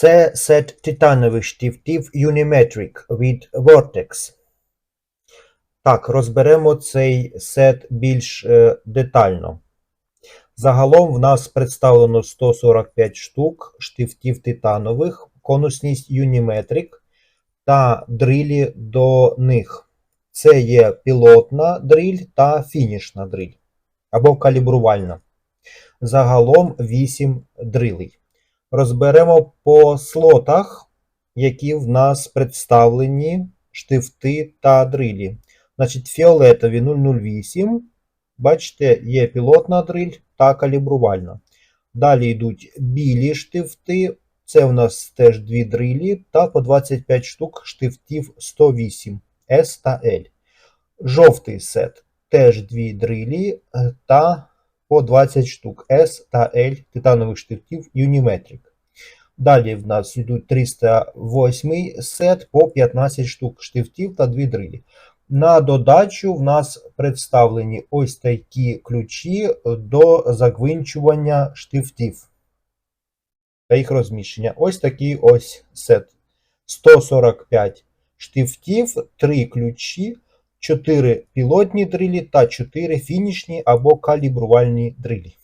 Це сет титанових штифтів Unimetric від Vortex. Так, розберемо цей сет більш е, детально. Загалом в нас представлено 145 штук штифтів титанових, конусність Unimetric та дрилі до них. Це є пілотна дриль та фінішна дриль або калібрувальна. Загалом 8 дрилей. Розберемо по слотах, які в нас представлені штифти та дрилі. Значить, фіолетові 008. Бачите, є пілотна дриль та калібрувальна. Далі йдуть білі штифти. Це в нас теж дві дрилі та по 25 штук штифтів 108 S та L. Жовтий сет теж дві дрилі та по 20 штук S та L титанових штифтів Unimetric. Далі в нас йдуть 308 сет по 15 штук штифтів та дві дрилі. На додачу в нас представлені ось такі ключі до загвинчування штифтів та їх розміщення. Ось такий ось сет. 145 штифтів, 3 ключі, 4 пілотні дрилі та 4 фінішні або калібрувальні дрилі.